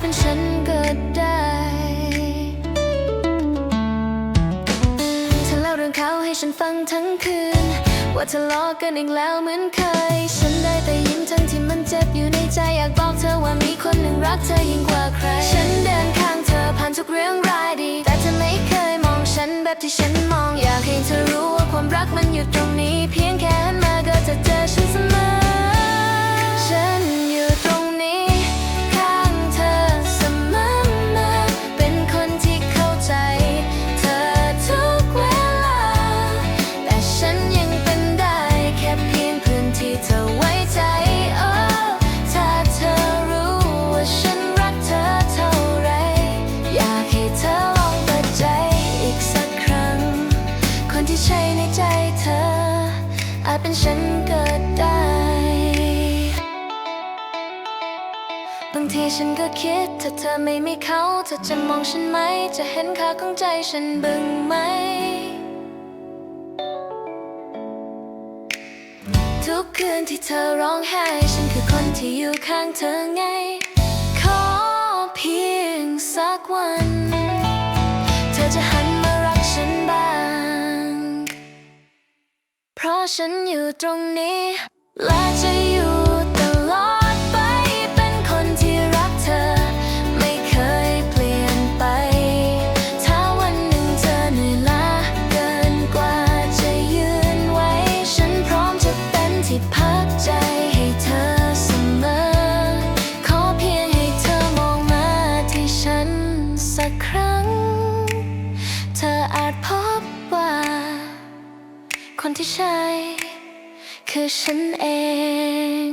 เป็นฉันก็ได้เธอเล่าเรื่องเขาให้ฉันฟังทั้งคืน ว่าทะเลาะกันอีกแล้วเหมือนเคย ฉันได้แต่ยิ้มทั้งที่มันเจ็บอยู่ในใจอยากบอกเธอว่ามีคนหนึ่งรักเธอยิ่งกว่าใคร ฉันเดินข้างเธอผ่านทุกเรื่องรายดี แต่เธอไม่เคยมองฉันแบบที่ฉันมอง ในใจเธอ อาจเป็นฉันก็ได้ บางทีฉันก็คิด ถ้าเธอไม่มีเขา เธอจะมองฉันไหม จะเห็นค่าของใจฉันบึงไหม ทุกคืนที่เธอร้องไห้ ฉันคือคนที่อยู่ข้างเธอไง ขอเพียงสักวัน ราะฉันอยู่ตรงนี้ และจะอยู่ตลอดไป เป็นคนที่รักเธอ ไม่เคยเปลี่ยนไป ถ้าวันหนึ่งเธอเหนื่อยล้าเกินกว่าจะยืนไว้ ฉันพร้อมจะเป็นที่พักใจให้เธอเสมอ ขอเพียงให้เธอมองมาที่ฉันสักครั้ง เธออาจพบว่า คนที่ใช่ คือฉันเอง